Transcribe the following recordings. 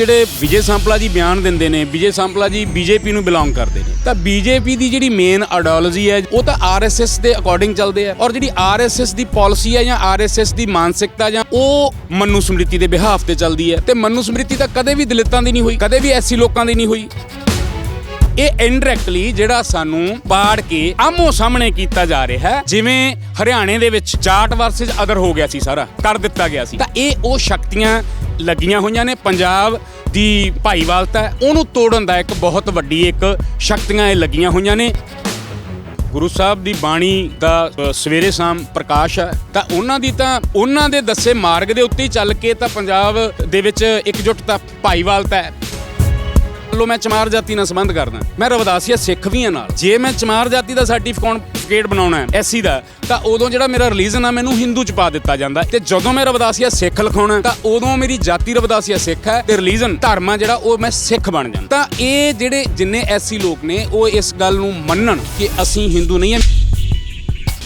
ਜਿਹੜੇ ਵਿਜੇ ਸੰਪਲਾ ਜੀ ਬਿਆਨ ਦਿੰਦੇ ਨੇ, ਵਿਜੇ ਸੰਪਲਾ ਜੀ ਬੀਜੇਪੀ ਨੂੰ ਬਿਲੋਂਗ ਕਰਦੇ ਨੇ, ਤਾਂ ਬੀਜੇਪੀ ਦੀ ਜਿਹੜੀ ਮੇਨ ਆਈਡੀਓਲੋਜੀ ਹੈ, ਉਹ ਤਾਂ ਆਰਐਸਐਸ ਦੇ ਅਕੋਰਡਿੰਗ ਚੱਲਦੇ ਆ ਔਰ ਜਿਹੜੀ ਆਰਐਸਐਸ ਦੀ ਪਾਲਿਸੀ ਹੈ ਜਾਂ ਆਰਐਸਐਸ ਦੀ ਮਾਨਸਿਕਤਾ ਜਾਂ ਉਹ ਮਨੂ ਸਮ੍ਰਿਤੀ ਦੇ ਬਿਹਾਫ ਤੇ ਚੱਲਦੀ ਹੈ ਤੇ ਮਨੂ ਸਮ੍ਰਿਤੀ ਤਾਂ ਕਦੇ ਵੀ ਦਲਿਤਾਂ ਦੀ ਨਹੀਂ ਹੋਈ, ਕਦੇ ਵੀ ਐਸੀ ਲੋਕਾਂ ਦੀ ਨਹੀਂ ਹੋਈ। ਇਹ ਇਨਡਾਇਰੈਕਟਲੀ ਜਿਹੜਾ ਸਾਨੂੰ ਪਾੜ ਕੇ ਆਮੋ ਸਾਹਮਣੇ ਕੀਤਾ ਜਾ ਰਿਹਾ ਹੈ, ਜਿਵੇਂ ਹਰਿਆਣੇ ਦੇ ਵਿੱਚ ਜਾਟ ਵਰਸਸ ਅਦਰ ਹੋ ਗਿਆ ਸੀ ਸਾਰਾ, ਕਰ ਦਿੱਤਾ ਗਿਆ ਸੀ। ਤਾਂ ਇਹ ਉਹ ਸ਼ਕਤੀਆਂ ਲੱਗੀਆਂ ਹੋਈਆਂ ਨੇ, ਪੰਜਾਬ ਦੀ ਭਾਈਵਾਲਤਾ ਹੈ, ਉਹਨੂੰ ਤੋੜਨ ਦਾ ਇੱਕ ਬਹੁਤ ਵੱਡੀ ਇੱਕ ਸ਼ਕਤੀਆਂ ਇਹ ਲੱਗੀਆਂ ਹੋਈਆਂ ਨੇ। ਗੁਰੂ ਸਾਹਿਬ ਦੀ ਬਾਣੀ ਦਾ ਅ, ਸਵੇਰੇ ਸ਼ਾਮ ਪ੍ਰਕਾਸ਼ ਹੈ ਤਾਂ ਉਹਨਾਂ ਦੀ ਤਾਂ ਉਹਨਾਂ ਦੇ ਦੱਸੇ ਮਾਰਗ ਦੇ ਉੱਤੇ ਹੀ ਚੱਲ ਕੇ ਤਾਂ ਪੰਜਾਬ ਦੇ ਵਿੱਚ ਇਕਜੁੱਟਤਾ ਭਾਈਵਾਲਤਾ ਹੈ। ਲੋ ਮੈਂ ਚਮਾਰ ਜਾਤੀ ਨਾਲ ਸੰਬੰਧ ਕਰਦਾ। ਮੈਂ ਰਵਦਾਸੀਆ ਸਿੱਖ ਵੀ ਹਾਂ ਨਾਲ। ਜੇ ਮੈਂ ਚਮਾਰ ਜਾਤੀ ਦਾ ਸਰਟੀਫਿਕੇਟ ਬਣਾਉਣਾ ਹੈ ਐਸੀ ਦਾ, ਤਾਂ ਉਦੋਂ ਜਿਹੜਾ ਮੇਰਾ ਰਿਲੀਜਨ ਆ, ਮੈਨੂੰ ਹਿੰਦੂ ਚ ਪਾ ਦਿੱਤਾ ਜਾਂਦਾ। ਤੇ ਜਦੋਂ ਮੈਂ ਰਵਦਾਸੀਆ ਸਿੱਖ ਲਿਖਾਉਣਾ ਤਾਂ ਉਦੋਂ ਮੇਰੀ ਜਾਤੀ ਰਵਦਾਸੀਆ ਸਿੱਖ ਹੈ ਤੇ ਰਿਲੀਜਨ ਧਰਮ ਆ ਜਿਹੜਾ, ਉਹ ਮੈਂ ਸਿੱਖ ਬਣ ਜਾਂਦਾ। ਤਾਂ ਇਹ ਜਿਹੜੇ ਜਿੰਨੇ ਐਸੀ ਲੋਕ ਨੇ, ਉਹ ਇਸ ਗੱਲ ਨੂੰ ਮੰਨਣ ਕਿ ਅਸੀਂ ਹਿੰਦੂ ਨਹੀਂ ਹਾਂ।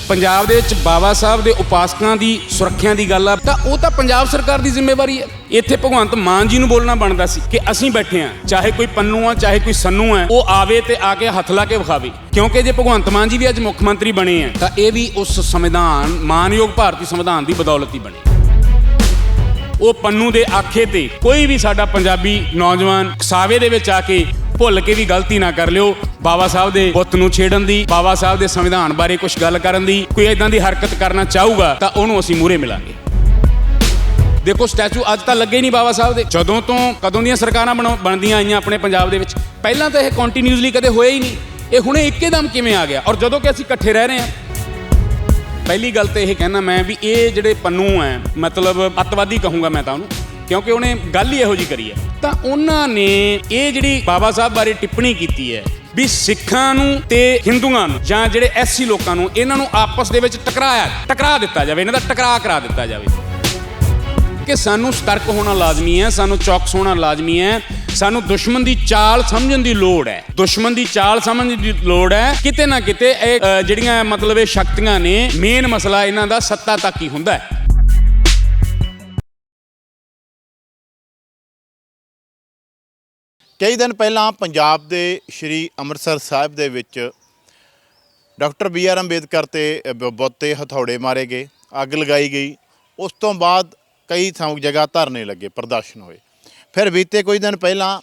ਪੰਜਾਬ ਦੇ ਵਿੱਚ ਬਾਬਾ ਸਾਹਿਬ ਦੇ ਉਪਾਸਕਾਂ ਦੀ, ਸੁਰੱਖਿਆ ਦੀ ਗੱਲ ਆ, ਤਾਂ ਉਹ ਤਾਂ ਪੰਜਾਬ ਸਰਕਾਰ ਦੀ ਜ਼ਿੰਮੇਵਾਰੀ ਹੈ। ਇੱਥੇ ਭਗਵੰਤ ਮਾਨ ਜੀ ਨੂੰ ਬੋਲਣਾ ਬਣਦਾ ਸੀ ਕਿ ਅਸੀਂ ਬੈਠੇ ਆ ਚਾਹੇ ਕੋਈ ਪੰਨੂ ਆ, ਚਾਹੇ ਕੋਈ ਸੰਨੂ ਆ, ਉਹ ਆਵੇ ਤੇ ਆ ਕੇ ਹੱਥ ਲਾ ਕੇ ਵਿਖਾਵੇ। ਕਿਉਂਕਿ ਜੇ ਭਗਵੰਤ ਮਾਨ ਜੀ ਵੀ ਅੱਜ ਮੁੱਖ ਮੰਤਰੀ ਬਣੇ ਆ, ਤਾਂ ਇਹ ਵੀ ਉਸ ਸੰਵਿਧਾਨ, ਮਾਨਯੋਗ ਭਾਰਤੀ ਸੰਵਿਧਾਨ ਦੀ ਬਦੌਲਤ ਹੀ ਬਣੇ। ਉਹ ਪੰਨੂ ਦੇ ਆਖੇ ਤੇ ਕੋਈ ਵੀ ਸਾਡਾ ਪੰਜਾਬੀ ਨੌਜਵਾਨ ਕਸਾਵੇ ਦੇ ਵਿੱਚ ਆ ਕੇ ਭੁੱਲ ਕੇ ਵੀ ਗਲਤੀ ਨਾ ਕਰ ਲਿਓ। ਬਾਬਾ ਸਾਹਿਬ ਦੇ ਬੁੱਤ ਨੂੰ ਛੇੜਨ ਦੀ, ਬਾਬਾ ਸਾਹਿਬ ਦੇ ਸੰਵਿਧਾਨ ਬਾਰੇ ਕੁਝ ਗੱਲ ਕਰਨ ਦੀ, ਕੋਈ ਇਦਾਂ ਦੀ ਹਰਕਤ ਕਰਨਾ ਚਾਹੂਗਾ, ਤਾਂ ਉਹਨੂੰ ਅਸੀਂ ਮੂਹਰੇ ਮਿਲਾਂਗੇ। ਦੇਖੋ, ਸਟੈਚੂ ਅੱਜ ਤਾਂ ਲੱਗੇ ਨਹੀਂ ਬਾਬਾ ਸਾਹਿਬ ਦੇ। ਜਦੋਂ ਤੋਂ ਕਦੋਂ ਦੀਆਂ ਸਰਕਾਰਾਂ ਬਣਾਉ- ਬਣਦੀਆਂ ਆਈਆਂ ਆਪਣੇ ਪੰਜਾਬ ਦੇ ਵਿੱਚ, ਪਹਿਲਾਂ ਤਾਂ ਇਹ ਕੰਟੀਨਿਊਸਲੀ ਕਦੇ ਹੋਇਆ ਹੀ ਨਹੀਂ। ਇਹ ਹੁਣੇ ਇੱਕੇਦਮ ਕਿਵੇਂ ਆ ਗਿਆ? ਔਰ ਜਦੋਂ ਕਿ ਅਸੀਂ ਇਕੱਠੇ ਰਹਿ ਰਹੇ ਹਾਂ, ਪਹਿਲੀ ਗੱਲ ਤੇ ਇਹ ਕਹਿਣਾ ਮੈਂ ਵੀ ਇਹ ਜਿਹੜੇ ਪੰਨੂ ਐ, ਮਤਲਬ ਅੱਤਵਾਦੀ ਕਹੂੰਗਾ ਮੈਂ ਤਾਂ ਉਹਨੂੰ। ਕਿਉਂਕਿ ਉਹਨੇ ਗੱਲ ਹੀ ਇਹੋ ਜੀ ਕਰੀ ਹੈ। ਤਾਂ ਉਹਨਾਂ ਨੇ ਇਹ ਜਿਹੜੀ ਬਾਬਾ ਸਾਹਿਬ ਬਾਰੇ ਟਿੱਪਣੀ ਕੀਤੀ ਹੈ ਵੀ ਸਿੱਖਾਂ ਨੂੰ ਤੇ ਹਿੰਦੂਆਂ ਨੂੰ ਜਾਂ ਜਿਹੜੇ ਐਸੀ ਲੋਕਾਂ ਨੂੰ ਇਹਨਾਂ ਨੂੰ ਆਪਸ ਦੇ ਵਿੱਚ ਟਕਰਾਇਆ, ਟਕਰਾ ਦਿੱਤਾ ਜਾਵੇ, ਇਹਨਾਂ ਦਾ ਟਕਰਾ ਕਰਾ ਦਿੱਤਾ ਜਾਵੇ। ਕਿ ਸਾਨੂੰ ਸਤਰਕ ਹੋਣਾ ਲਾਜ਼ਮੀ ਹੈ, ਸਾਨੂੰ ਚੌਕਸ ਹੋਣਾ ਲਾਜ਼ਮੀ ਹੈ, ਸਾਨੂੰ ਦੁਸ਼ਮਣ ਦੀ ਚਾਲ ਸਮਝਣ ਦੀ ਲੋੜ ਹੈ। ਦੁਸ਼ਮਣ ਦੀ ਚਾਲ ਸਮਝਣ ਦੀ ਲੋੜ ਹੈ, ਕਿਤੇ ਨਾ ਕਿਤੇ ਇਹ ਜਿਹੜੀਆਂ ਮਤਲਬ ਇਹ ਸ਼ਕਤੀਆਂ ਨੇ ਮੇਨ ਮਸਲਾ ਇਹਨਾਂ ਦਾ ਸੱਤਾ ਤੱਕ ਹੀ ਹੁੰਦਾ ਹੈ। ਕਈ ਦਿਨ ਪਹਿਲਾਂ ਪੰਜਾਬ ਦੇ ਸ਼੍ਰੀ ਅੰਮ੍ਰਿਤਸਰ ਸਾਹਿਬ ਦੇ ਵਿੱਚ ਡਾਕਟਰ ਬੀ ਆਰ ਅੰਬੇਦਕਰ ਤੇ ਬ- ਬੁੱਤ ਹਥੌੜੇ ਮਾਰੇ ਗਏ ਅੱਗ ਲਗਾਈ ਗਈ। ਉਸ ਤੋਂ ਬਾਅਦ ਕਈ ਥਾਂ ਜਗ੍ਹਾ ਧਰਨੇ ਲੱਗੇ ਪ੍ਰਦਰਸ਼ਨ ਹੋਏ। ਫਿਰ ਬੀਤੇ ਕੁਝ ਦਿਨ ਪਹਿਲਾਂ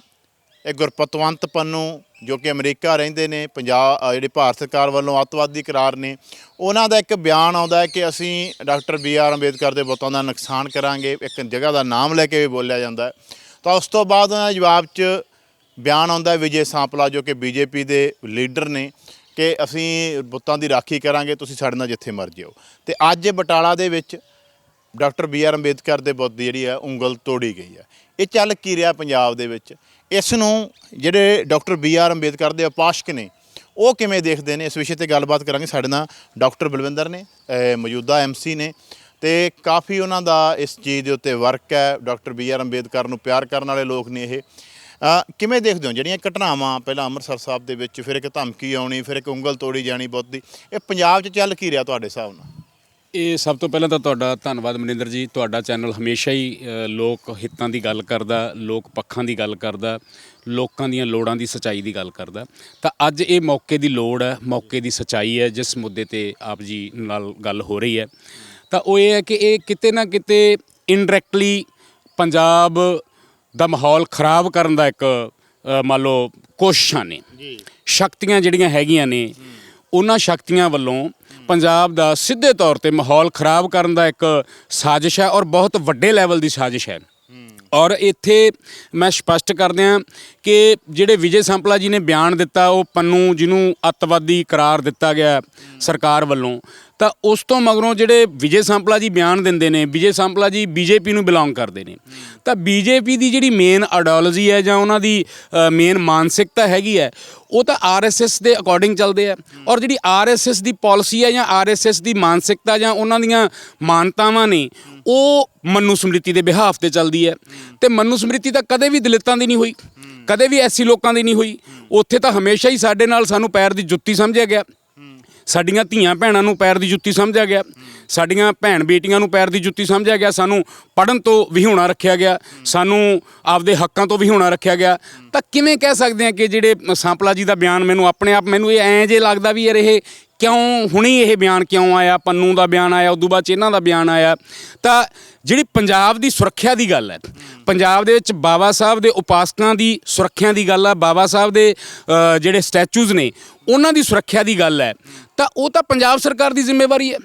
ਇਹ ਗੁਰਪਤਵੰਤ ਪੰਨੂ ਜੋ ਕਿ ਅਮਰੀਕਾ ਰਹਿੰਦੇ ਨੇ ਪੰਜਾਬ ਅ, ਜਿਹੜੀ ਭਾਰਤ ਸਰਕਾਰ ਵੱਲੋਂ ਅੱਤਵਾਦੀ ਕਰਾਰ ਨੇ ਉਹਨਾਂ ਦਾ ਇੱਕ ਬਿਆਨ ਆਉਂਦਾ ਹੈ ਕਿ ਅਸੀਂ ਡਾਕਟਰ ਬੀ ਆਰ ਅੰਬੇਦਕਰ ਦੇ ਬੁੱਤਾਂ ਦਾ ਨੁਕਸਾਨ ਕਰਾਂਗੇ ਇੱਕ ਜਗ੍ਹਾ ਦਾ ਨਾਮ ਲੈ ਕੇ ਵੀ ਬੋਲਿਆ ਜਾਂਦਾ ਤਾਂ ਉਸ ਤੋਂ ਬਾਅਦ ਉਹਨਾਂ ਦੇ ਜਵਾਬ 'ਚ ਬਿਆਨ ਆਉਂਦਾ ਵਿਜੇ ਸਾਂਪਲਾ, ਜੋ ਕਿ ਬੀਜੇਪੀ ਦੇ ਲੀਡਰ ਨੇ, ਕਿ ਅਸੀਂ ਬੁੱਤਾਂ ਦੀ ਰਾਖੀ ਕਰਾਂਗੇ, ਤੁਸੀਂ ਸਾਡੇ ਨਾਲ ਜਿੱਥੇ ਮਰਜ਼ੀ ਹੋ ਤੇ ਅੱਜ ਬਟਾਲਾ ਦੇ ਵਿੱਚ ਡਾਕਟਰ ਬੀ ਆਰ ਅੰਬੇਦਕਰ ਦੇ ਬੁੱਤ ਦੀ ਜਿਹੜੀ ਹੈ, ਉਂਗਲ ਤੋੜੀ ਗਈ ਹੈ। ਇਹ ਚੱਲ ਕੀ ਰਿਹਾ ਪੰਜਾਬ ਦੇ ਵਿੱਚ? ਇਸ ਨੂੰ ਜਿਹੜੇ ਡਾਕਟਰ ਬੀ ਆਰ ਅੰਬੇਦਕਰ ਦੇ ਉਪਾਸ਼ਕ ਨੇ, ਉਹ ਕਿਵੇਂ ਦੇਖਦੇ ਨੇ? ਇਸ ਵਿਸ਼ੇ ਤੇ ਗੱਲਬਾਤ ਕਰਾਂਗੇ। ਸਾਡੇ ਨਾਲ ਡਾਕਟਰ ਬਲਵਿੰਦਰ ਨੇ, ਅਹ, ਮੌਜੂਦਾ ਐਮਸੀ ਨੇ, ਤੇ ਕਾਫੀ ਉਹਨਾਂ ਦਾ ਇਸ ਚੀਜ਼ ਦੇ ਉੱਤੇ ਵਰਕ ਹੈ। ਡਾਕਟਰ ਬੀ ਆਰ ਅੰਬੇਦਕਰ ਨੂੰ ਪਿਆਰ ਕਰਨ ਵਾਲੇ ਲੋਕ ਨੇ ਇਹ। ਕਿਵੇਂ ਦੇਖਦੇ ਹੋ ਜਿਹੜੀਆਂ ਘਟਨਾਵਾਂ ਪਹਿਲਾਂ ਅੰਮ੍ਰਿਤਸਰ ਸਾਹਿਬ ਦੇ ਵਿੱਚ, ਫਿਰ ਇੱਕ ਧਮਕੀ ਆਉਣੀ, ਫਿਰ ਇੱਕ ਉਂਗਲ ਤੋੜੀ ਜਾਣੀ ਬੁੱਤ ਦੀ ਇਹ ਪੰਜਾਬ 'ਚ ਚੱਲ ਕੀ ਰਿਹਾ ਤੁਹਾਡੇ ਹਿਸਾਬ ਨਾਲ? ਇਹ ਸਭ ਤੋਂ ਪਹਿਲਾਂ ਤਾਂ ਤੁਹਾਡਾ ਧੰਨਵਾਦ ਮਨਿੰਦਰ ਜੀ, ਤੁਹਾਡਾ ਚੈਨਲ ਹਮੇਸ਼ਾ ਹੀ ਲੋਕ ਹਿੱਤਾਂ ਦੀ ਗੱਲ ਕਰਦਾ, ਲੋਕ ਪੱਖਾਂ ਦੀ ਗੱਲ ਕਰਦਾ, ਲੋਕਾਂ ਦੀਆਂ ਲੋੜਾਂ ਦੀ ਸਚਾਈ ਦੀ ਗੱਲ ਕਰਦਾ। ਤਾਂ ਅੱਜ ਇਹ ਮੌਕੇ ਦੀ ਲੋੜ ਹੈ, ਮੌਕੇ ਦੀ ਸਚਾਈ ਹੈ, ਜਿਸ ਮੁੱਦੇ ਤੇ ਆਪ ਜੀ ਨਾਲ ਗੱਲ ਹੋ ਰਹੀ ਹੈ। ਤਾਂ ਉਹ ਇਹ ਹੈ ਕਿ ਇਹ ਕਿਤੇ ਨਾ ਕਿਤੇ ਇਨਡਾਇਰੈਕਟਲੀ ਪੰਜਾਬ ਦਾ ਮਾਹੌਲ ਖਰਾਬ ਕਰਨ ਦਾ ਇੱਕ ਅ, ਮੰਨ ਲਓ ਕੋਸ਼ਿਸ਼ਾਂ ਨੇ। ਜੀ। ਸ਼ਕਤੀਆਂ ਜਿਹੜੀਆਂ ਹੈਗੀਆਂ ਨੇ ਉਹਨਾਂ ਸ਼ਕਤੀਆਂ ਵੱਲੋਂ ਪੰਜਾਬ ਦਾ ਸਿੱਧੇ ਤੌਰ ਤੇ ਮਾਹੌਲ ਖਰਾਬ ਕਰਨ ਦਾ ਇੱਕ ਸਾਜ਼ਿਸ਼ ਹੈ ਔਰ ਬਹੁਤ ਵੱਡੇ ਲੈਵਲ ਦੀ ਸਾਜ਼ਿਸ਼ ਹੈ। ਔਰ ਇੱਥੇ ਮੈਂ ਸਪਸ਼ਟ ਕਰ ਦਿਆਂ ਕਿ ਜਿਹੜੇ ਵਿਜੇ ਸੰਪਲਾ ਜੀ ਨੇ ਬਿਆਨ ਦਿੱਤਾ, ਉਹ ਪੰਨੂ ਜਿਹਨੂੰ ਅੱਤਵਾਦੀ ਕਰਾਰ ਦਿੱਤਾ ਗਿਆ ਸਰਕਾਰ ਵੱਲੋਂ, ਤਾਂ ਉਸ ਤੋਂ ਮਗਰੋਂ ਜਿਹੜੇ ਵਿਜੇ ਸੰਪਲਾ ਜੀ ਬਿਆਨ ਦਿੰਦੇ ਨੇ, ਵਿਜੇ ਸੰਪਲਾ ਜੀ ਬੀਜੇਪੀ ਨੂੰ ਬਿਲੋਂਗ ਕਰਦੇ ਨੇ। ਤਾਂ ਬੀਜੇਪੀ ਦੀ ਜਿਹੜੀ ਮੇਨ ਆਈਡੀਓਲੋਜੀ ਹੈ ਜਾਂ ਉਹਨਾਂ ਦੀ ਮੇਨ ਮਾਨਸਿਕਤਾ ਹੈਗੀ ਹੈ, ਉਹ ਤਾਂ ਆਰਐਸਐਸ ਦੇ ਅਕੋਰਡਿੰਗ ਚੱਲਦੇ ਆ ਔਰ ਜਿਹੜੀ ਆਰਐਸਐਸ ਦੀ ਪਾਲਿਸੀ ਹੈ ਜਾਂ ਆਰਐਸਐਸ ਦੀ ਮਾਨਸਿਕਤਾ ਜਾਂ ਉਹਨਾਂ ਦੀਆਂ ਮਾਨਤਾਵਾਂ ਨੇ, ਉਹ ਮਨੂ ਸਮ੍ਰਿਤੀ ਦੇ ਬਿਹਾਫ ਤੇ ਚੱਲਦੀ ਹੈ। ਤੇ ਮਨੂ ਸਮ੍ਰਿਤੀ ਤਾਂ ਕਦੇ ਵੀ ਦਲਿਤਾਂ ਦੀ ਨਹੀਂ ਹੋਈ। ਕਦੇ ਵੀ ਐਸੀ ਲੋਕਾਂ ਦੀ ਨਹੀਂ ਹੋਈ। ਉੱਥੇ ਤਾਂ ਹਮੇਸ਼ਾ ਹੀ ਸਾਡੇ ਨਾਲ ਸਾਨੂੰ ਪੈਰ ਦੀ ਜੁੱਤੀ ਸਮਝਿਆ ਗਿਆ। ਸਾਡੀਆਂ ਧੀਆਂ ਭੈਣਾਂ ਨੂੰ ਪੈਰ ਦੀ ਜੁੱਤੀ ਸਮਝਿਆ ਗਿਆ। ਸਾਡੀਆਂ ਭੈਣ ਬੇਟੀਆਂ ਨੂੰ ਪੈਰ ਦੀ ਜੁੱਤੀ ਸਮਝਿਆ ਗਿਆ। ਸਾਨੂੰ ਪੜਨ ਤੋਂ ਵਿਹੂਣਾ ਰੱਖਿਆ ਗਿਆ। ਸਾਨੂੰ ਆਪਦੇ ਹੱਕਾਂ ਤੋਂ ਵਿਹੂਣਾ ਰੱਖਿਆ ਗਿਆ। ਤਾਂ ਕਿਵੇਂ ਕਹਿ ਸਕਦੇ ਆ ਕਿ ਜਿਹੜੇ ਸਾਂਪਲਾ ਜੀ ਦਾ ਬਿਆਨ ਮੈਨੂੰ ਆਪਣੇ ਆਪ ਮੈਨੂੰ ਇਹ ਐਂ ਜੇ ਲੱਗਦਾ ਵੀ ਯਾਰ ਇਹ ਕਿਉਂ ਹੁਣੀ ਇਹ ਬਿਆਨ ਕਿਉਂ ਆਇਆ? ਪੰਨੂ ਦਾ ਬਿਆਨ ਆਇਆ, ਉਦੋਂ ਬਾਅਦ ਚ ਇਹਨਾਂ ਦਾ ਬਿਆਨ ਆਇਆ। ਤਾਂ ਜਿਹੜੀ ਪੰਜਾਬ ਦੀ ਸੁਰੱਖਿਆ ਦੀ ਗੱਲ ਹੈ, ਪੰਜਾਬ ਦੇ ਵਿੱਚ ਬਾਬਾ ਸਾਹਿਬ ਦੇ ਉਪਾਸਕਾਂ ਦੀ ਸੁਰੱਖਿਆ ਦੀ ਗੱਲ ਆ, ਬਾਬਾ ਸਾਹਿਬ ਦੇ ਜਿਹੜੇ ਸਟੈਚੂਜ਼ ਨੇ, ਉਹਨਾਂ ਦੀ ਸੁਰੱਖਿਆ ਦੀ ਗੱਲ ਹੈ। ਤਾਂ ਉਹ ਤਾਂ ਪੰਜਾਬ ਸਰਕਾਰ ਦੀ ਜ਼ਿੰਮੇਵਾਰੀ ਹੈ।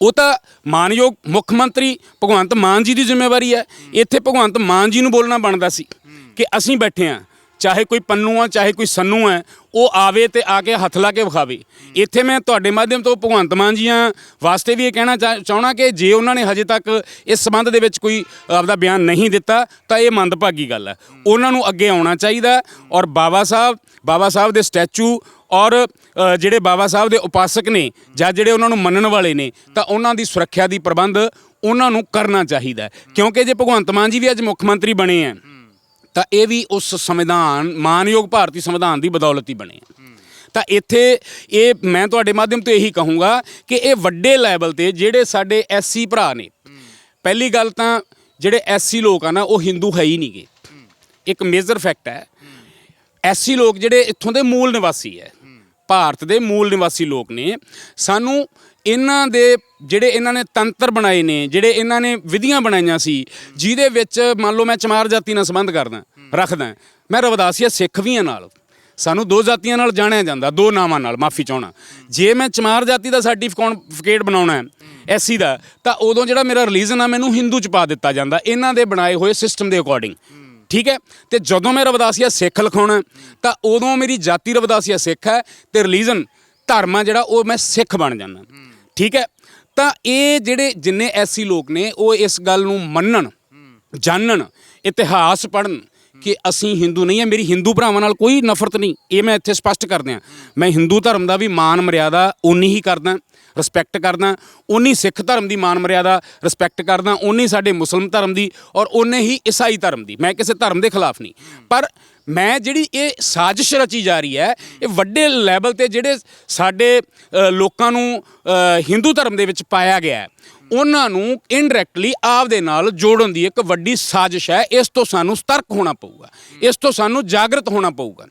ਉਹ ਤਾਂ ਮਾਨਯੋਗ ਮੁੱਖ ਮੰਤਰੀ ਭਗਵੰਤ ਮਾਨ ਜੀ ਦੀ ਜ਼ਿੰਮੇਵਾਰੀ ਹੈ। ਇੱਥੇ ਭਗਵੰਤ ਮਾਨ ਜੀ ਨੂੰ ਬੋਲਣਾ ਬਣਦਾ ਸੀ ਕਿ ਅਸੀਂ ਬੈਠੇ ਆ ਚਾਹੇ ਕੋਈ ਪੰਨੂ ਆ ਚਾਹੇ ਕੋਈ ਸੰਨੂ ਹੈ ਉਹ ਆਵੇ ਤੇ ਆ ਕੇ ਹੱਥ ਲਾ ਕੇ ਵਿਖਾਵੇ। ਇੱਥੇ ਮੈਂ ਤੁਹਾਡੇ ਮਾਧਿਅਮ ਤੋਂ ਭਗਵੰਤ ਮਾਨ ਜੀਆਂ ਵਾਸਤੇ ਵੀ ਇਹ ਕਹਿਣਾ ਚਾਹ- ਚਾਹਣਾ ਕਿ ਜੇ ਉਹਨਾਂ ਨੇ ਹਜੇ ਤੱਕ ਇਸ ਸੰਬੰਧ ਦੇ ਵਿੱਚ ਕੋਈ ਆਪਦਾ ਬਿਆਨ ਨਹੀਂ ਦਿੱਤਾ ਤਾਂ ਇਹ ਮੰਦਭਾਗੀ ਗੱਲ ਹੈ। ਉਹਨਾਂ ਨੂੰ ਅੱਗੇ ਆਉਣਾ ਚਾਹੀਦਾ ਔਰ ਬਾਬਾ ਸਾਹਿਬ ਬਾਬਾ ਸਾਹਿਬ ਦੇ ਸਟੈਚੂ ਔਰ ਜਿਹੜੇ ਬਾਬਾ ਸਾਹਿਬ ਦੇ ਉਪਾਸਕ ਨੇ ਜਾਂ ਜਿਹੜੇ ਉਹਨਾਂ ਨੂੰ ਮੰਨਣ ਵਾਲੇ ਨੇ ਤਾਂ ਉਹਨਾਂ ਦੀ ਸੁਰੱਖਿਆ ਦੀ ਪ੍ਰਬੰਧ ਉਹਨਾਂ ਨੂੰ ਕਰਨਾ ਚਾਹੀਦਾ। ਕਿਉਂਕਿ ਜੇ ਭਗਵੰਤ ਮਾਨ ਜੀ ਵੀ ਅੱਜ ਮੁੱਖ ਮੰਤਰੀ ਬਣੇ ਆ ਤਾਂ ਇਹ ਵੀ ਉਸ ਸੰਵਿਧਾਨ ਮਾਨਯੋਗ ਭਾਰਤੀ ਸੰਵਿਧਾਨ ਦੀ ਬਦੌਲਤ ਹੀ ਬਣੇ ਆ। ਤਾਂ ਇੱਥੇ ਇਹ ਮੈਂ ਤੁਹਾਡੇ ਮਾਧਿਅਮ ਤੋਂ ਇਹੀ ਕਹੂੰਗਾ ਕਿ ਇਹ ਵੱਡੇ ਲੈਵਲ ਤੇ ਜਿਹੜੇ ਸਾਡੇ ਐਸਸੀ ਭਰਾ ਨੇ ਪਹਿਲੀ ਗੱਲ ਤਾਂ ਜਿਹੜੇ ਐਸਸੀ ਲੋਕ ਆ ਨਾ ਉਹ ਹਿੰਦੂ ਹੈ ਹੀ ਨਹੀਂਗੇ ਇੱਕ ਮੇਜਰ ਫੈਕਟ ਹੈ ਐਸੀ ਲੋਕ ਜਿਹੜੇ ਇੱਥੋਂ ਦੇ ਮੂਲ ਨਿਵਾਸੀ ਹੈ ਭਾਰਤ ਦੇ ਮੂਲ ਨਿਵਾਸੀ ਲੋਕ ਨੇ ਸਾਨੂੰ ਇਹਨਾਂ ਦੇ ਜਿਹੜੇ ਇਹਨਾਂ ਨੇ ਤੰਤਰ ਬਣਾਏ ਨੇ ਜਿਹੜੇ ਇਹਨਾਂ ਨੇ ਵਿਧੀਆਂ ਬਣਾਈਆਂ ਸੀ ਜਿਹਦੇ ਵਿੱਚ ਮੰਨ ਲਓ ਮੈਂ ਚਮਾਰ ਜਾਤੀ ਨਾਲ ਸੰਬੰਧ ਕਰਦਾ ਰੱਖਦਾ ਮੈਂ ਰਵਦਾਸੀਆ ਸਿੱਖ ਵੀ ਹਾਂ ਨਾਲ। ਸਾਨੂੰ ਦੋ ਜਾਤੀਆਂ ਨਾਲ ਜਾਣਿਆ ਜਾਂਦਾ, ਦੋ ਨਾਵਾਂ ਨਾਲ, ਮਾਫੀ ਚਾਹਣਾ ਜੇ ਮੈਂ ਚਮਾਰ ਜਾਤੀ ਦਾ ਸਰਟੀਫਿਕੇਟ ਬਣਾਉਣਾ ਹੈ ਐਸੀ ਦਾ, ਤਾਂ ਉਦੋਂ ਜਿਹੜਾ ਮੇਰਾ ਰਿਲੀਜਨ ਆ, ਮੈਨੂੰ ਹਿੰਦੂ ਚ ਪਾ ਦਿੱਤਾ ਜਾਂਦਾ। ਇਹਨਾਂ ਦੇ ਬਣਾਏ ਹੋਏ ਸਿਸਟਮ ਦੇ ਅਕੋਰਡਿੰਗ ਠੀਕ ਹੈ? ਤੇ ਜਦੋਂ ਮੈਂ ਰਵਦਾਸੀਆ ਸਿੱਖ ਲਿਖਾਉਣਾ ਤਾਂ ਉਦੋਂ ਮੇਰੀ ਜਾਤੀ ਰਵਦਾਸੀਆ ਸਿੱਖ ਹੈ ਤੇ ਰਿਲੀਜਨ, ਧਰਮ ਆ ਜਿਹੜਾ, ਉਹ ਮੈਂ ਸਿੱਖ ਬਣ ਜਾਂਦਾ। ਠੀਕ ਹੈ? ਤਾਂ ਇਹ ਜਿਹੜੇ ਜਿੰਨੇ ਐਸੀ ਲੋਕ ਨੇ, ਉਹ ਇਸ ਗੱਲ ਨੂੰ ਮੰਨਣ, ਜਾਣਨ, ਇਤਿਹਾਸ ਪੜਨ ਕਿ ਅਸੀਂ ਹਿੰਦੂ ਨਹੀਂ ਹੈ ਮੇਰੀ ਹਿੰਦੂ ਭਰਾਵਾਂ ਨਾਲ ਕੋਈ ਨਫ਼ਰਤ ਨਹੀਂ। ਇਹ ਮੈਂ ਇੱਥੇ ਸਪਸ਼ਟ ਕਰ ਦਿਆਂ ਮੈਂ ਹਿੰਦੂ ਧਰਮ ਦਾ ਵੀ ਮਾਨ ਮਰਿਆਦਾ ਉਨੀ ਹੀ ਕਰਦਾ ਰਿਸਪੈਕਟ ਕਰਦਾ ਉਨੀ ਸਿੱਖ ਧਰਮ ਦੀ ਮਾਨ ਮਰਿਆਦਾ ਰਿਸਪੈਕਟ ਕਰਦਾ ਉਨੀ ਸਾਡੇ ਮੁਸਲਮ ਧਰਮ ਦੀ ਔਰ ਉਨੇ ਹੀ ਈਸਾਈ ਧਰਮ ਦੀ। ਮੈਂ ਕਿਸੇ ਧਰਮ ਦੇ ਖਿਲਾਫ ਨਹੀਂ। ਪਰ ਮੈਂ ਜਿਹੜੀ ਇਹ ਸਾਜ਼ਿਸ਼ ਰਚੀ ਜਾ ਰਹੀ ਹੈ, ਇਹ ਵੱਡੇ ਲੈਵਲ ਤੇ ਜਿਹੜੇ ਸਾਡੇ ਲੋਕਾਂ ਨੂੰ ਹਿੰਦੂ ਧਰਮ ਦੇ ਵਿੱਚ ਪਾਇਆ ਗਿਆ ਉਹਨਾਂ ਨੂੰ ਇਨਡਾਇਰੈਕਟਲੀ ਆਪ ਦੇ ਨਾਲ ਜੋੜਨ ਦੀ ਇੱਕ ਵੱਡੀ ਸਾਜ਼ਿਸ਼ ਹੈ। ਇਸ ਤੋਂ ਸਾਨੂੰ ਸਤਰਕ ਹੋਣਾ ਪਊਗਾ। ਇਸ ਤੋਂ ਸਾਨੂੰ ਜਾਗਰਤ ਹੋਣਾ ਪਊਗਾ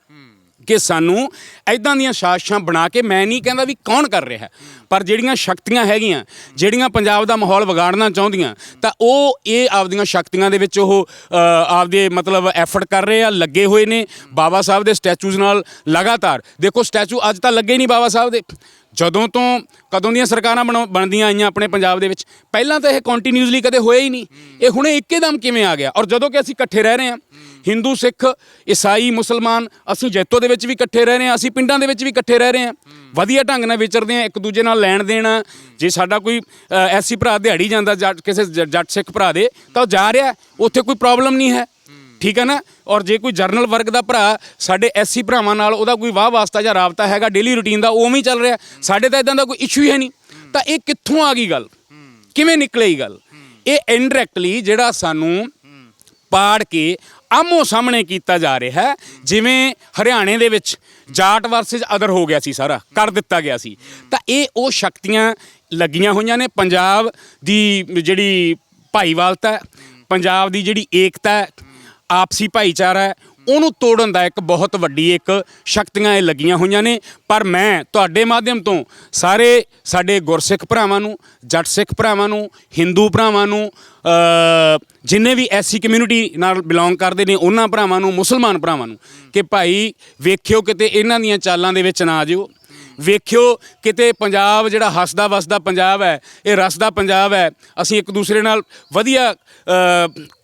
ਕਿ ਸਾਨੂੰ ਐਦਾਂ ਦੀਆਂ ਸਾਜ਼ਿਸ਼ਾਂ ਬਣਾ ਕੇ ਮੈਂ ਨਹੀਂ ਕਹਿੰਦਾ ਵੀ ਕੌਣ ਕਰ ਰਿਹਾ ਪਰ ਜਿਹੜੀਆਂ ਸ਼ਕਤੀਆਂ ਹੈਗੀਆਂ, ਜਿਹੜੀਆਂ ਪੰਜਾਬ ਦਾ ਮਾਹੌਲ ਵਿਗਾੜਨਾ ਚਾਹੁੰਦੀਆਂ, ਤਾਂ ਉਹ ਇਹ ਆਪਦੀਆਂ ਸ਼ਕਤੀਆਂ ਦੇ ਵਿੱਚ ਉਹ ਆਪਦੇ ਮਤਲਬ ਐਫਰਟ ਕਰ ਰਹੇ ਆ, ਲੱਗੇ ਹੋਏ ਨੇ। ਬਾਬਾ ਸਾਹਿਬ ਦੇ ਸਟੈਚੂਜ਼ ਨਾਲ ਲਗਾਤਾਰ। ਦੇਖੋ ਸਟੈਚੂ ਅੱਜ ਤਾਂ ਲੱਗੇ ਨਹੀਂ ਬਾਬਾ ਸਾਹਿਬ ਦੇ। ਜਦੋਂ ਤੋਂ ਕਦੋਂ ਦੀਆਂ ਸਰਕਾਰਾਂ ਬਣਾਉ- ਬਣਦੀਆਂ ਆਈਆਂ ਆਪਣੇ ਪੰਜਾਬ ਦੇ ਵਿੱਚ, ਪਹਿਲਾਂ ਤਾਂ ਇਹ ਕੰਟੀਨਿਊਸਲੀ ਕਦੇ ਹੋਇਆ ਹੀ ਨਹੀਂ। ਇਹ ਹੁਣੇ ਇੱਕੇਦਮ ਕਿਵੇਂ ਆ ਗਿਆ? ਔਰ ਜਦੋਂ ਕਿ ਅਸੀਂ ਇਕੱਠੇ ਰਹਿ ਰਹੇ ਹਾਂ, ਹਿੰਦੂ, ਸਿੱਖ, ਈਸਾਈ, ਮੁਸਲਮਾਨ, ਅਸੀਂ ਜੈਤੋ ਦੇ ਵਿੱਚ ਵੀ ਇਕੱਠੇ ਰਹਿ ਰਹੇ ਹਾਂ, ਅਸੀਂ ਪਿੰਡਾਂ ਦੇ ਵਿੱਚ ਵੀ ਇਕੱਠੇ ਰਹਿ ਰਹੇ ਹਾਂ। ਵਧੀਆ ਢੰਗ ਨਾਲ ਵਿਚਰਦੇ ਹਾਂ, ਇੱਕ ਦੂਜੇ ਨਾਲ ਲੈਣ ਦੇਣਾ ਜੇ ਸਾਡਾ ਕੋਈ ਐਸੀ ਭਰਾ ਦਿਹਾੜੀ ਜਾਂਦਾ ਜੱਟ ਕਿਸੇ ਜ- ਜੱਟ ਸਿੱਖ ਭਰਾ ਦੇ, ਤਾਂ ਉਹ ਜਾ ਰਿਹਾ, ਉੱਥੇ ਕੋਈ ਪ੍ਰੋਬਲਮ ਨਹੀਂ ਹੈ। ਠੀਕ ਹੈ ਨਾ? ਔਰ ਜੇ ਕੋਈ ਜਰਨਲ ਵਰਗ ਦਾ ਭਰਾ ਸਾਡੇ ਐਸਸੀ ਭਰਾਵਾਂ ਨਾਲ ਉਹਦਾ ਕੋਈ ਵਾਹ ਵਾਸਤਾ ਜਾਂ ਰਾਬਤਾ ਹੈਗਾ ਡੇਲੀ ਰੁਟੀਨ ਦਾ, ਉਹ ਉਵੇਂ ਹੀ ਚੱਲ ਰਿਹਾ। ਸਾਡੇ ਤਾਂ ਇਦਾਂ ਦਾ ਕੋਈ ਇਸ਼ੂ ਹੀ ਹੈ ਨਹੀਂ। ਤਾਂ ਇਹ ਕਿੱਥੋਂ ਆ ਗਈ ਗੱਲ? ਕਿਵੇਂ ਨਿਕਲੇਗੀ ਗੱਲ? ਇਹ ਇਨਡਾਇਰੈਕਟਲੀ ਜਿਹੜਾ ਸਾਨੂੰ ਪਾੜ ਕੇ ਆਮੋ ਸਾਹਮਣੇ ਕੀਤਾ ਜਾ ਰਿਹਾ ਹੈ। ਜਿਵੇਂ ਹਰਿਆਣੇ ਦੇ ਵਿੱਚ ਜਾਟ ਵਰਸਸ ਅਦਰ ਹੋ ਗਿਆ ਸੀ ਸਾਰਾ, ਕਰ ਦਿੱਤਾ ਗਿਆ ਸੀ। ਤਾਂ ਇਹ ਉਹ ਸ਼ਕਤੀਆਂ ਲੱਗੀਆਂ ਹੋਈਆਂ ਨੇ। ਪੰਜਾਬ ਦੀ ਜਿਹੜੀ ਭਾਈਵਾਲਤਾ ਪੰਜਾਬ ਦੀ ਜਿਹੜੀ ਏਕਤਾ ਆਪਸੀ ਭਾਈਚਾਰਾ ਹੈ, ਉਹਨੂੰ ਤੋੜਨ ਦਾ ਇੱਕ ਬਹੁਤ ਵੱਡੀ ਇੱਕ ਸ਼ਕਤੀਆਂ ਇਹ ਲੱਗੀਆਂ ਹੋਈਆਂ ਨੇ। ਪਰ ਮੈਂ ਤੁਹਾਡੇ ਮਾਧਿਅਮ ਤੋਂ ਸਾਰੇ ਸਾਡੇ ਗੁਰਸਿੱਖ ਭਰਾਵਾਂ ਨੂੰ, ਜੱਟ ਸਿੱਖ ਭਰਾਵਾਂ ਨੂੰ, ਹਿੰਦੂ ਭਰਾਵਾਂ ਨੂੰ ਜਿੰਨੇ ਵੀ ਐਸੀ ਕਮਿਊਨਿਟੀ ਨਾਲ ਬਿਲੋਂਗ ਕਰਦੇ ਨੇ, ਉਹਨਾਂ ਭਰਾਵਾਂ ਨੂੰ, ਮੁਸਲਮਾਨ ਭਰਾਵਾਂ ਨੂੰ ਕਿ ਭਾਈ ਵੇਖਿਓ ਕਿਤੇ ਇਹਨਾਂ ਦੀਆਂ ਚਾਲਾਂ ਦੇ ਵਿੱਚ ਨਾ ਆ ਜਿਓ। ਵੇਖਿਓ ਕਿਤੇ ਪੰਜਾਬ ਜਿਹੜਾ ਹੱਸਦਾ ਵਸਦਾ ਪੰਜਾਬ ਹੈ, ਇਹ ਰਸਦਾ ਪੰਜਾਬ ਹੈ। ਅਸੀਂ ਇੱਕ ਦੂਸਰੇ ਨਾਲ ਵਧੀਆ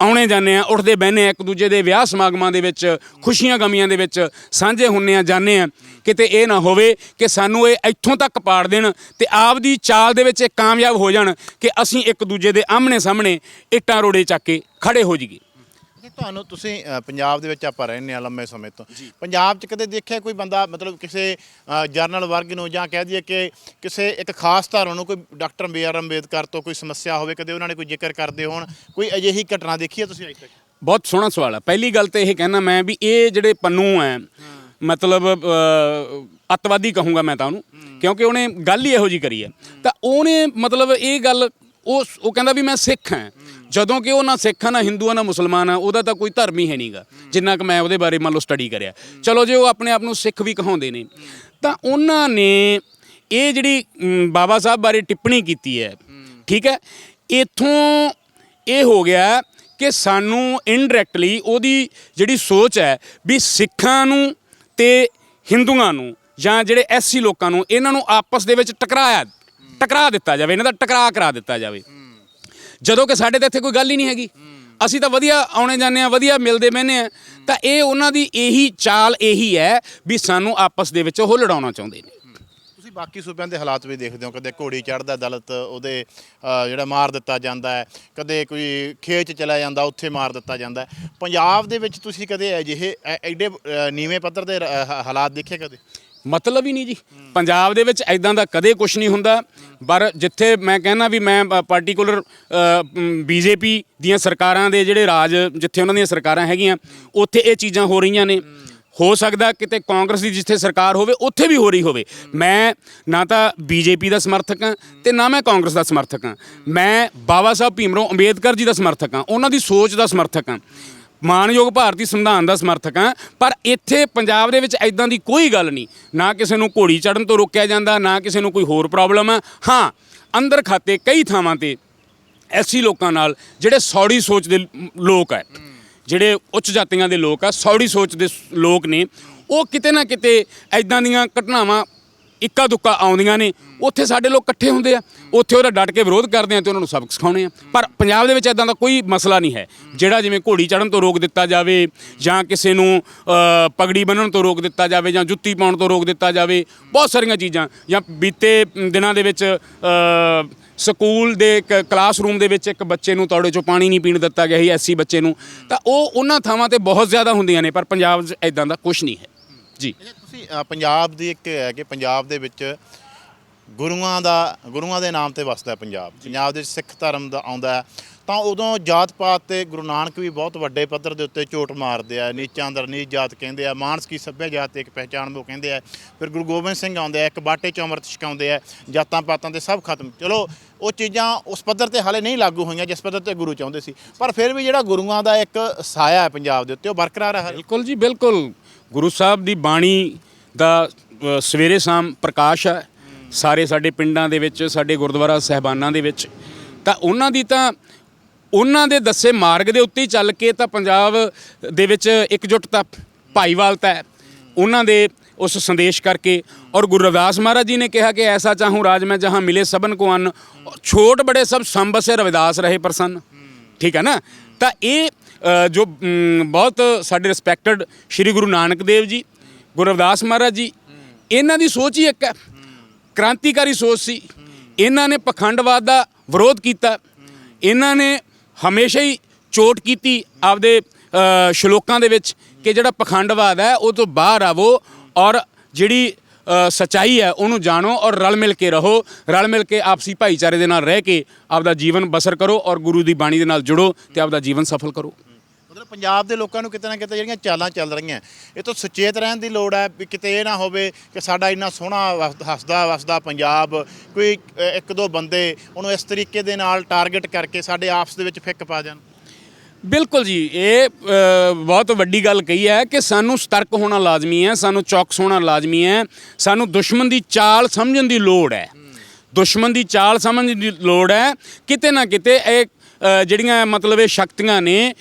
ਆਉਣੇ ਜਾਂਦੇ ਆ ਉੱਠਦੇ ਬਹਿੰਦੇ ਆ ਇੱਕ ਦੂਜੇ ਦੇ ਵਿਆਹ ਸਮਾਗਮਾਂ ਦੇ ਵਿੱਚ, ਖੁਸ਼ੀਆਂ ਗਮੀਆਂ ਦੇ ਵਿੱਚ ਸਾਂਝੇ ਹੁੰਨੇ ਆ ਜਾਂਦੇ ਆ ਕਿਤੇ ਇਹ ਨਾ ਹੋਵੇ ਕਿ ਸਾਨੂੰ ਇਹ ਇੱਥੋਂ ਤੱਕ ਪਾੜ ਦੇਣ ਤੇ ਆਪਦੀ ਚਾਲ ਦੇ ਵਿੱਚ ਇਹ ਕਾਮਯਾਬ ਹੋ ਜਾਣ ਕਿ ਅਸੀਂ ਇੱਕ ਦੂਜੇ ਦੇ ਆਹਮਣੇ ਸਾਹਮਣੇ ਇੱਟਾਂ ਰੋੜੇ ਚੱਕ ਕੇ ਖੜੇ ਹੋ ਜਾਈਏ। ਤੁਹਾਨੂੰ ਤੁਸੀਂ ਅ, ਪੰਜਾਬ ਦੇ ਵਿੱਚ ਆਪਾਂ ਰਹਿੰਦੇ ਆ ਲੰਮੇ ਸਮੇਂ ਤੋਂ। ਪੰਜਾਬ 'ਚ ਕਦੇ ਦੇਖਿਆ ਕੋਈ ਬੰਦਾ ਮਤਲਬ ਕਿਸੇ ਅ, ਜਰਨਲ ਵਰਗ ਨੂੰ ਜਾਂ ਕਹਿ ਦਈਏ ਕਿ ਕਿਸੇ ਇੱਕ ਖਾਸ ਧਾਰਾ ਨੂੰ ਕੋਈ ਡਾਕਟਰ ਬੀ ਆਰ ਅੰਬੇਦਕਰ ਤੋਂ ਕੋਈ ਸਮੱਸਿਆ ਹੋਵੇ ਕਦੇ ਉਹਨਾਂ ਨੇ ਕੋਈ ਜ਼ਿਕਰ ਕਰਦੇ ਹੋਣ ਕੋਈ ਅਜਿਹੀ ਘਟਨਾ ਦੇਖੀ ਹੈ ਤੁਸੀਂ ਅਜੇ ਤੱਕ? ਬਹੁਤ ਸੋਹਣਾ ਸਵਾਲ ਹੈ ਪਹਿਲੀ ਗੱਲ ਤੇ ਇਹ ਕਹਿਣਾ ਮੈਂ ਵੀ ਇਹ ਜਿਹੜੇ ਪੰਨੂ ਹੈ। ਮਤਲਬ ਅ, ਅੱਤਵਾਦੀ ਕਹੂੰਗਾ ਮੈਂ ਤਾਂ ਉਹਨੂੰ ਕਿਉਂਕਿ ਉਹਨੇ ਗੱਲ ਹੀ ਇਹੋ ਜੀ ਕਰੀ ਹੈ ਤਾਂ ਉਹਨੇ ਮਤਲਬ ਇਹ ਗੱਲ ਉਹ ਉਹ ਕਹਿੰਦਾ ਵੀ ਮੈਂ ਸਿੱਖ ਹਾਂ। ਜਦੋਂ ਕਿ ਉਹ ਨਾ ਸਿੱਖ ਆ ਨਾ ਹਿੰਦੂ ਆ ਨਾ ਮੁਸਲਮਾਨ ਆ ਉਹਦਾ ਤਾਂ ਕੋਈ ਧਰਮ ਹੀ ਹੈ ਨਹੀਂਗਾ ਜਿੰਨਾ ਕਿ ਮੈਂ ਉਹਦੇ ਬਾਰੇ ਮੰਨ ਲਓ ਸਟੱਡੀ ਕਰਿਆ। ਚਲੋ ਜੇ ਉਹ ਆਪਣੇ ਆਪ ਨੂੰ ਸਿੱਖ ਵੀ ਕਹਾਉਂਦੇ ਨੇ ਤਾਂ ਉਹਨਾਂ ਨੇ ਇਹ ਜਿਹੜੀ ਬਾਬਾ ਸਾਹਿਬ ਬਾਰੇ ਟਿੱਪਣੀ ਕੀਤੀ ਹੈ ਠੀਕ ਹੈ? ਇਥੋਂ ਇਹ ਹੋ ਗਿਆ ਕਿ ਸਾਨੂੰ ਇਨਡਾਇਰੈਕਟਲੀ ਉਹਦੀ ਜਿਹੜੀ ਸੋਚ ਹੈ ਵੀ ਸਿੱਖਾਂ ਨੂੰ ਤੇ ਹਿੰਦੂਆਂ ਨੂੰ ਜਾਂ ਜਿਹੜੇ ਐਸਸੀ ਲੋਕਾਂ ਨੂੰ ਇਹਨਾਂ ਨੂੰ ਆਪਸ ਦੇ ਵਿੱਚ ਟਕਰਾਇਆ ਟਕਰਾ ਦਿੱਤਾ ਜਾਵੇ ਇਹਨਾਂ ਦਾ ਟਕਰਾ ਕਰਾ ਦਿੱਤਾ ਜਾਵੇ। ਜਦੋਂ ਕਿ ਸਾਡੇ ਤਾਂ ਇੱਥੇ ਕੋਈ ਗੱਲ ਹੀ ਨਹੀਂ ਹੈਗੀ। ਅਸੀਂ ਤਾਂ ਵਧੀਆ ਆਉਣੇ ਜਾਂਦੇ ਆ ਵਧੀਆ ਮਿਲਦੇ ਬਹਿੰਦੇ ਆ ਤਾਂ ਇਹ ਉਹਨਾਂ ਦੀ ਇਹੀ ਚਾਲ ਇਹੀ ਹੈ ਵੀ ਸਾਨੂੰ ਆਪਸ ਦੇ ਵਿੱਚ ਉਹ ਲੜਾਉਣਾ ਚਾਹੁੰਦੇ ਨੇ। ਤੁਸੀਂ ਬਾਕੀ ਸੂਬਿਆਂ ਦੇ ਹਾਲਾਤ ਵੀ ਦੇਖਦੇ ਹੋ ਕਦੇ ਘੋੜੀ ਚੜਦਾ ਦਲਤ ਉਹਦੇ ਅ, ਜਿਹੜਾ ਮਾਰ ਦਿੱਤਾ ਜਾਂਦਾ ਹੈ। ਕਦੇ ਕੋਈ ਖੇਤ 'ਚ ਚਲਾ ਜਾਂਦਾ ਉੱਥੇ ਮਾਰ ਦਿੱਤਾ ਜਾਂਦਾ ਹੈ। ਪੰਜਾਬ ਦੇ ਵਿੱਚ ਤੁਸੀਂ ਕਦੇ ਅਜਿਹੇ ਐ- ਐਡੇ ਅ, ਨੀਵੇਂ ਪੱਧਰ ਦੇ ਰ- ਹ- ਹਾਲਾਤ ਦੇਖੇ ਕਦੇ? ਮਤਲਬ ਹੀ ਨਹੀਂ ਜੀ। ਪੰਜਾਬ ਦੇ ਵਿੱਚ ਐਦਾਂ ਦਾ ਕਦੇ ਕੁਝ ਨਹੀਂ ਹੁੰਦਾ। ਪਰ ਜਿੱਥੇ ਮੈਂ ਕਹਿੰਦਾ ਵੀ ਮੈਂ ਪਾਰਟਿਕੂਲਰ ਬੀਜੇਪੀ ਦੀਆਂ ਸਰਕਾਰਾਂ ਦੇ ਜਿਹੜੇ ਰਾਜ ਜਿੱਥੇ ਉਹਨਾਂ ਦੀਆਂ ਸਰਕਾਰਾਂ ਹੈਗੀਆਂ, ਉੱਥੇ ਇਹ ਚੀਜ਼ਾਂ ਹੋ ਰਹੀਆਂ ਨੇ। ਹੋ ਸਕਦਾ ਕਿਤੇ ਕਾਂਗਰਸ ਦੀ ਜਿੱਥੇ ਸਰਕਾਰ ਹੋਵੇ, ਉੱਥੇ ਵੀ ਹੋ ਰਹੀ ਹੋਵੇ। ਮੈਂ ਨਾ ਤਾਂ ਬੀਜੇਪੀ ਦਾ ਸਮਰਥਕ ਹਾਂ ਤੇ ਨਾ ਮੈਂ ਕਾਂਗਰਸ ਦਾ ਸਮਰਥਕ ਹਾਂ। ਮੈਂ ਬਾਬਾ ਸਾਹਿਬ ਭੀਮਰਾਓ ਅੰਬੇਦਕਰ ਜੀ ਦਾ ਸਮਰਥਕ ਹਾਂ। ਉਹਨਾਂ ਦੀ ਸੋਚ ਦਾ ਸਮਰਥਕ ਹਾਂ। ਮਾਨਯੋਗ ਭਾਰਤੀ ਸੰਵਿਧਾਨ ਦਾ ਸਮਰਥਕ ਹਾਂ, ਪਰ ਇੱਥੇ ਪੰਜਾਬ ਦੇ ਵਿੱਚ ਐਦਾਂ ਦੀ ਕੋਈ ਗੱਲ ਨਹੀਂ। ਨਾ ਕਿਸੇ ਨੂੰ ਘੋੜੀ ਚੜਨ ਤੋਂ ਰੋਕਿਆ ਜਾਂਦਾ, ਨਾ ਕਿਸੇ ਨੂੰ ਕੋਈ ਹੋਰ ਪ੍ਰੋਬਲਮ ਹੈ ਹਾਂ, ਅੰਦਰ ਖਾਤੇ ਕਈ ਥਾਵਾਂ ਤੇ ਐਸੀ ਲੋਕਾਂ ਨਾਲ ਜਿਹੜੇ ਸੌੜੀ ਸੋਚ ਦੇ ਲੋਕ ਹੈ ਜਿਹੜੇ ਉੱਚ ਜਾਤੀਆਂ ਦੇ ਲੋਕ ਆ, ਸੌੜੀ ਸੋਚ ਦੇ ਸ- ਲੋਕ ਨੇ, ਉਹ ਕਿਤੇ ਨਾ ਕਿਤੇ ਐਦਾਂ ਦੀਆਂ ਘਟਨਾਵਾਂ ਇੱਕਾ ਦੁੱਕਾ ਆਉਂਦੀਆਂ ਨੇ, ਉੱਥੇ ਸਾਡੇ ਲੋਕ ਇਕੱਠੇ ਹੁੰਦੇ ਆ, ਉੱਥੇ ਉਹਦਾ ਡਟ ਕੇ ਵਿਰੋਧ ਕਰਦੇ ਆ ਤੇ ਉਹਨਾਂ ਨੂੰ ਸਬਕ ਸਿਖਾਉਣੇ ਆ। ਪਰ ਪੰਜਾਬ ਦੇ ਵਿੱਚ ਐਦਾਂ ਦਾ ਕੋਈ ਮਸਲਾ ਨਹੀਂ ਹੈ, ਜਿਹੜਾ ਜਿਵੇਂ ਘੋੜੀ ਚੜਨ ਤੋਂ ਰੋਕ ਦਿੱਤਾ ਜਾਵੇ, ਜਾਂ ਕਿਸੇ ਨੂੰ ਪਗੜੀ ਬੰਨਣ ਤੋਂ ਰੋਕ ਦਿੱਤਾ ਜਾਵੇ, ਜਾਂ ਜੁੱਤੀ ਪਾਉਣ ਤੋਂ ਰੋਕ ਦਿੱਤਾ ਜਾਵੇ, ਬਹੁਤ ਸਾਰੀਆਂ ਚੀਜ਼ਾਂ, ਜਾਂ ਬੀਤੇ ਦਿਨਾਂ ਦੇ ਵਿੱਚ ਸਕੂਲ ਦੇ ਕਲਾਸਰੂਮ ਦੇ ਵਿੱਚ ਇੱਕ ਬੱਚੇ ਨੂੰ ਤੌੜੇ ਚੋਂ ਪਾਣੀ ਨਹੀਂ ਪੀਣ ਦਿੱਤਾ ਗਿਆ ਸੀ ਐਸੀ ਬੱਚੇ ਨੂੰ, ਤਾਂ ਉਹ ਉਹਨਾਂ ਥਾਵਾਂ ਤੇ ਬਹੁਤ ਜ਼ਿਆਦਾ ਹੁੰਦੀਆਂ ਨੇ, ਪਰ ਪੰਜਾਬ 'ਚ ਐਦਾਂ ਦਾ ਕੁਝ ਨਹੀਂ ਹੈ। ਜੀ। ਤੁਸੀਂ ਅ, ਪੰਜਾਬ ਦੀ ਇੱਕ ਹੈ ਕਿ ਪੰਜਾਬ ਦੇ ਵਿੱਚ ਗੁਰੂਆਂ ਦਾ ਗੁਰੂਆਂ ਦੇ ਨਾਮ ਤੇ ਵਸਦਾ ਹੈ ਪੰਜਾਬ। ਪੰਜਾਬ ਦੇ ਵਿੱਚ ਸਿੱਖ ਧਰਮ ਦਾ ਆਉਂਦਾ ਹੈ। ਤਾਂ ਉਦੋਂ ਜਾਤ ਪਾਤ ਤੇ ਗੁਰੂ ਨਾਨਕ ਵੀ ਬਹੁਤ ਵੱਡੇ ਪੱਧਰ ਦੇ ਉੱਤੇ ਝੋਟ ਮਾਰਦੇ ਆ ਨੀਚਾਂ ਅੰਦਰ ਨੀਚ ਜਾਤ ਕਹਿੰਦੇ ਆ ਮਾਨਸਕੀ ਸੱਭਿਆ ਜਾਤ ਤੇ ਇੱਕ ਪਹਿਚਾਣ ਉਹ ਕਹਿੰਦੇ ਆ। ਫਿਰ ਗੁਰੂ ਗੋਬਿੰਦ ਸਿੰਘ ਆਉਂਦੇ ਆ ਇੱਕ ਬਾਟੇ ਚ ਅੰਮ੍ਰਿਤ ਛਕਾਉਂਦੇ ਆ ਜਾਤਾਂ ਪਾਤਾਂ ਤੇ ਸਭ ਖਤਮ। ਚਲੋ ਉਹ ਚੀਜ਼ਾਂ ਉਸ ਪੱਧਰ ਤੇ ਹਾਲੇ ਨਹੀਂ ਲਾਗੂ ਹੋਈਆਂ ਜਿਸ ਪੱਧਰ ਤੇ ਗੁਰੂ ਚਾਹੁੰਦੇ ਸੀ। ਪਰ ਫਿਰ ਵੀ ਜਿਹੜਾ ਗੁਰੂਆਂ ਦਾ ਇੱਕ ਸਾਇਆ ਹੈ ਪੰਜਾਬ ਦੇ ਉੱਤੇ ਉਹ ਬਰਕਰਾਰ ਹੈ। ਬਿਲਕੁਲ ਜੀ ਬਿਲਕੁਲ। ਗੁਰੂ ਸਾਹਿਬ ਦੀ ਬਾਣੀ ਦਾ ਅ, ਸਵੇਰੇ ਸ਼ਾਮ ਪ੍ਰਕਾਸ਼ ਹੈ ਸਾਰੇ ਸਾਡੇ ਪਿੰਡਾਂ ਦੇ ਵਿੱਚ ਸਾਡੇ ਗੁਰਦੁਆਰਾ ਸਹਿਬਾਨਾਂ ਦੇ ਵਿੱਚ। ਤਾਂ ਉਹਨਾਂ ਦੀ ਤਾਂ ਉਹਨਾਂ ਦੇ ਦੱਸੇ ਮਾਰਗ ਦੇ ਉੱਤੇ ਹੀ ਚੱਲ ਕੇ ਤਾਂ ਪੰਜਾਬ ਦੇ ਵਿੱਚ ਇਕਜੁੱਟਤਾ ਭਾਈਵਾਲਤਾ ਹੈ। ਉਹਨਾਂ ਦੇ ਉਸ ਸੰਦੇਸ਼ ਕਰਕੇ ਔਰ ਗੁਰੂ ਰਵਿਦਾਸ ਮਹਾਰਾਜ ਜੀ ਨੇ ਕਿਹਾ ਕਿ ਐਸਾ ਚਾਹੂੰ ਰਾਜ ਮੈਂ ਜਹਾਂ ਮਿਲੇ ਸਭਨ ਕੋ ਅੰਨ। ਛੋਟ ਬੜੇ ਸਭ ਸੰਬਸੇ ਰਵਿਦਾਸ ਰਹੇ ਪ੍ਰਸੰਨ। ਠੀਕ ਹੈ ਨਾ? ਤਾਂ ਇਹ ਜੋ ਬਹੁਤ ਸਾਡੇ ਰਿਸਪੈਕਟਡ ਸ੍ਰੀ ਗੁਰੂ ਨਾਨਕ ਦੇਵ ਜੀ ਗੁਰੂ ਰਵਿਦਾਸ ਮਹਾਰਾਜ ਜੀ ਇਹਨਾਂ ਦੀ ਸੋਚ ਹੀ ਇੱਕ ਹੈ। ਕ੍ਰਾਂਤੀਕਾਰੀ ਸੋਚ ਸੀ। ਇਹਨਾਂ ਨੇ ਪਖੰਡਵਾਦ ਦਾ ਵਿਰੋਧ ਕੀਤਾ। ਇਹਨਾਂ ਨੇ ਹਮੇਸ਼ਾ ਹੀ ਚੋਟ ਕੀਤੀ ਆਪਦੇ ਸ਼ਲੋਕਾਂ ਦੇ ਵਿੱਚ ਕਿ ਜਿਹੜਾ ਪਖੰਡਵਾਦ ਹੈ ਉਹ ਤੋਂ ਬਾਹਰ ਆਵੋ ਔਰ ਜਿਹੜੀ ਅ, ਸਚਾਈ ਹੈ ਉਹਨੂੰ ਜਾਣੋ ਔਰ ਰਲ ਮਿਲ ਕੇ ਰਹੋ। ਰਲ ਮਿਲ ਕੇ ਆਪਸੀ ਭਾਈਚਾਰੇ ਦੇ ਨਾਲ ਰਹਿ ਕੇ ਆਪਦਾ ਜੀਵਨ ਬਸਰ ਕਰੋ ਔਰ ਗੁਰੂ ਦੀ ਬਾਣੀ ਦੇ ਨਾਲ ਜੁੜੋ ਤੇ ਆਪਦਾ ਜੀਵਨ ਸਫਲ ਕਰੋ। ਮਤਲਬ ਪੰਜਾਬ ਦੇ ਲੋਕਾਂ ਨੂੰ ਕਿਤੇ ਨਾ ਕਿਤੇ ਜਿਹੜੀਆਂ ਚਾਲਾਂ ਚੱਲ ਰਹੀਆਂ। ਇਹ ਤੋਂ ਸੁਚੇਤ ਰਹਿਣ ਦੀ ਲੋੜ ਹੈ ਵੀ ਕਿਤੇ ਇਹ ਨਾ ਹੋਵੇ ਕਿ ਸਾਡਾ ਇੰਨਾ ਸੋਹਣਾ ਵਸ- ਹੱਸਦਾ ਵਸਦਾ ਪੰਜਾਬ, ਕੋਈ ਇੱਕ ਦੋ ਬੰਦੇ ਉਹਨੂੰ ਇਸ ਤਰੀਕੇ ਦੇ ਨਾਲ ਟਾਰਗੇਟ ਕਰਕੇ ਸਾਡੇ ਆਪਸ ਦੇ ਵਿੱਚ ਫਿੱਕ ਪਾ ਜਾਣ। ਬਿਲਕੁਲ ਜੀ, ਇਹ ਬਹੁਤ ਵੱਡੀ ਗੱਲ ਕਹੀ ਹੈ ਕਿ ਸਾਨੂੰ ਸਤਰਕ ਹੋਣਾ ਲਾਜ਼ਮੀ ਹੈ, ਸਾਨੂੰ ਚੌਕਸ ਹੋਣਾ ਲਾਜ਼ਮੀ ਹੈ, ਸਾਨੂੰ ਦੁਸ਼ਮਣ ਦੀ ਚਾਲ ਸਮਝਣ ਦੀ ਲੋੜ ਹੈ। ਦੁਸ਼ਮਣ ਦੀ ਚਾਲ ਸਮਝਣ ਦੀ ਲੋੜ ਹੈ, ਕਿਤੇ ਨਾ ਕਿਤੇ ਇਹ ਜਿਹੜੀਆਂ ਮਤਲਬ ਇਹ ਸ਼ਕਤੀਆਂ ਨੇ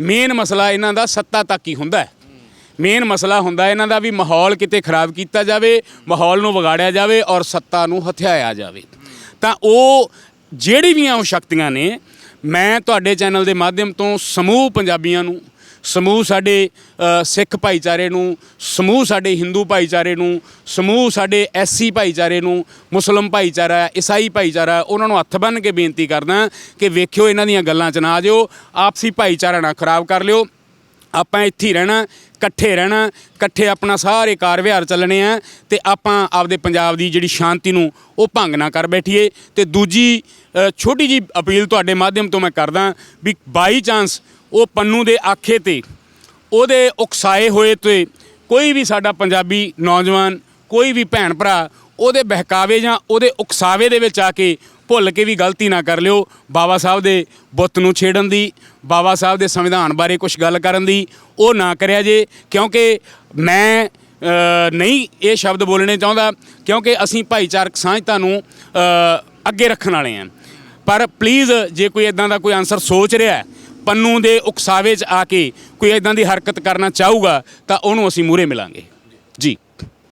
ਮੇਨ ਮਸਲਾ ਇਹਨਾਂ ਦਾ ਸੱਤਾ ਤੱਕ ਹੀ ਹੁੰਦਾ ਹੈ। ਮੇਨ ਮਸਲਾ ਹੁੰਦਾ ਇਹਨਾਂ ਦਾ ਵੀ ਮਾਹੌਲ ਕਿਤੇ ਖਰਾਬ ਕੀਤਾ ਜਾਵੇ, ਮਾਹੌਲ ਨੂੰ ਵਿਗਾੜਿਆ ਜਾਵੇ ਔਰ ਸੱਤਾ ਨੂੰ ਹਥਿਆਇਆ ਜਾਵੇ। ਤਾਂ ਉਹ ਜਿਹੜੀ ਵੀ ਆ ਉਹ ਸ਼ਕਤੀਆਂ ਨੇ, ਮੈਂ ਤੁਹਾਡੇ ਚੈਨਲ ਦੇ ਮਾਧਿਅਮ ਤੋਂ ਸਮੂਹ ਪੰਜਾਬੀਆਂ ਨੂੰ ਸਮੂਹ ਸਾਡੇ ਸਿੱਖ ਭਾਈਚਾਰੇ ਨੂੰ, ਸਮੂਹ ਸਾਡੇ ਹਿੰਦੂ ਭਾਈਚਾਰੇ ਨੂੰ, ਸਮੂਹ ਸਾਡੇ ਐਸਸੀ ਭਾਈਚਾਰੇ ਨੂੰ, ਮੁਸਲਮ ਭਾਈਚਾਰਾ, ਈਸਾਈ ਭਾਈਚਾਰਾ, ਉਹਨਾਂ ਨੂੰ ਹੱਥ ਬੰਨ੍ਹ ਕੇ ਬੇਨਤੀ ਕਰਦਾ ਕਿ ਵੇਖਿਓ ਇਹਨਾਂ ਦੀਆਂ ਗੱਲਾਂ 'ਚ ਨਾ ਆ ਜਿਓ, ਆਪਸੀ ਭਾਈਚਾਰਾ ਨਾ ਖਰਾਬ ਕਰ ਲਿਓ। ਆਪਾਂ ਇੱਥੇ ਹੀ ਰਹਿਣਾ, ਇਕੱਠੇ ਰਹਿਣਾ, ਇਕੱਠੇ ਆਪਣਾ ਸਾਰੇ ਕਾਰ ਵਿਹਾਰ ਚੱਲਣੇ ਆ ਤੇ ਆਪਾਂ ਆਪਦੇ ਪੰਜਾਬ ਦੀ ਜਿਹੜੀ ਸ਼ਾਂਤੀ ਨੂੰ ਉਹ ਭੰਗ ਨਾ ਕਰ ਬੈਠੀਏ। ਤੇ ਦੂਜੀ ਛੋਟੀ ਜੀ ਅਪੀਲ ਤੁਹਾਡੇ ਮਾਧਿਅਮ ਤੋਂ ਮੈਂ ਕਰਦਾ ਵੀ ਬਾਈ ਚਾਂਸ ਉਹ ਪੰਨੂ ਦੇ ਆਖੇ ਤੇ ਉਹਦੇ ਉਕਸਾਏ ਹੋਏ ਤੇ ਕੋਈ ਵੀ ਸਾਡਾ ਪੰਜਾਬੀ ਨੌਜਵਾਨ ਕੋਈ ਵੀ ਭੈਣ ਭਰਾ ਉਹਦੇ ਬਹਿਕਾਵੇ ਜਾਂ ਉਹਦੇ ਉਕਸਾਵੇ ਦੇ ਵਿੱਚ ਆ ਕੇ ਭੁੱਲ ਕੇ ਵੀ ਗਲਤੀ ਨਾ ਕਰ ਲਿਓ। ਬਾਬਾ ਸਾਹਿਬ ਦੇ ਬੁੱਤ ਨੂੰ ਛੇੜਨ ਦੀ ਬਾਬਾ ਸਾਹਿਬ ਦੇ ਸੰਵਿਧਾਨ ਬਾਰੇ ਕੁਝ ਗੱਲ ਕਰਨ ਦੀ ਉਹ ਨਾ ਕਰਿਆ ਜੇ ਕਿਉਂਕਿ ਮੈਂ ਨਹੀਂ ਇਹ ਸ਼ਬਦ ਬੋਲਣੇ ਚਾਹੁੰਦਾ ਕਿਉਂਕਿ ਅਸੀਂ ਭਾਈਚਾਰਕ ਸਾਂਝਤਾ ਨੂੰ ਅੱਗੇ ਰੱਖਣ ਵਾਲੇ ਹਾਂ। ਪਰ ਪਲੀਜ਼ ਜੇ ਕੋਈ ਇਦਾਂ ਦਾ ਕੋਈ ਆਨਸਰ ਸੋਚ ਰਿਹਾ ਹੈ, ਪੰਨੂ ਦੇ ਉਕਸਾਵੇ 'ਚ ਆ ਕੇ ਕੋਈ ਇਦਾਂ ਦੀ ਹਰਕਤ ਕਰਨਾ ਚਾਹੂਗਾ, ਤਾਂ ਉਹਨੂੰ ਅਸੀਂ ਮੂਹਰੇ ਮਿਲਾਂਗੇ। ਜੀ।